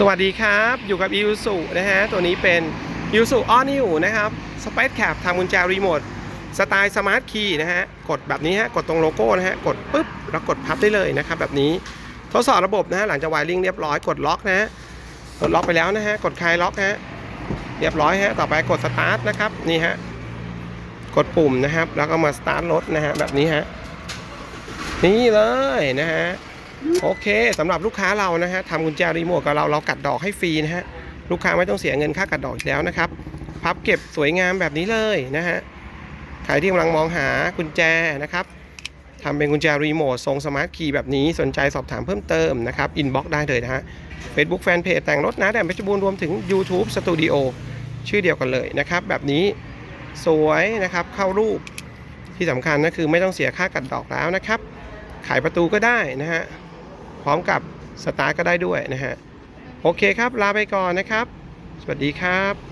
สวัสดีครับ อยู่กับ i ู s u นะฮะ ตัวนี้เป็น i ู s u All New นะครับ Space Cap ทำกุญแจรีโมท สไตล์สมาร์ทคีย์นะฮะ กดแบบนี้ฮะ กดตรงโลโก้นะฮะ กดปุ๊บ แล้วกดพับได้เลยนะครับ แบบนี้ทดสอบระบบนะฮะ หลังจากวายริงเรียบร้อย กดล็อกนะฮะ กดล็อกไปแล้วนะฮะ กดคลายล็อกฮะ เรียบร้อยฮะ ต่อไปกดสตาร์ทนะครับ นี่ฮะ กดปุ่มนะครับ แล้วก็มาสตาร์ทรถนะฮะ แบบนี้ฮะ นี่เลยนะฮะ โอเคสำหรับลูกค้าเรานะฮะทำกุญแจรีโมทกับเราเรากัดดอกให้ฟรีนะฮะลูกค้าไม่ต้องเสียเงินค่ากัดดอกอีกแล้วนะครับ พับเก็บสวยงามแบบนี้เลยนะฮะใครที่กำลังมองหากุญแจนะครับทำเป็นกุญแจรีโมททรงสมาร์ทคีย์แบบนี้สนใจสอบถามเพิ่มเติมนะครับอินบ็อกซ์ได้เลยนะฮะ Facebook Fanpage แต่งรถนะแดนเพชรบูรณ์รวมถึง YouTube Studio ชื่อเดียวกันเลยนะครับ แบบนี้สวยนะครับเข้ารูปที่สำคัญนะคือไม่ต้องเสียค่ากัดดอกแล้วนะครับ ขายประตูก็ได้นะฮะ พร้อมกับสตาร์ทก็ได้ด้วยนะฮะ โอเคครับ ลาไปก่อนนะครับ สวัสดีครับ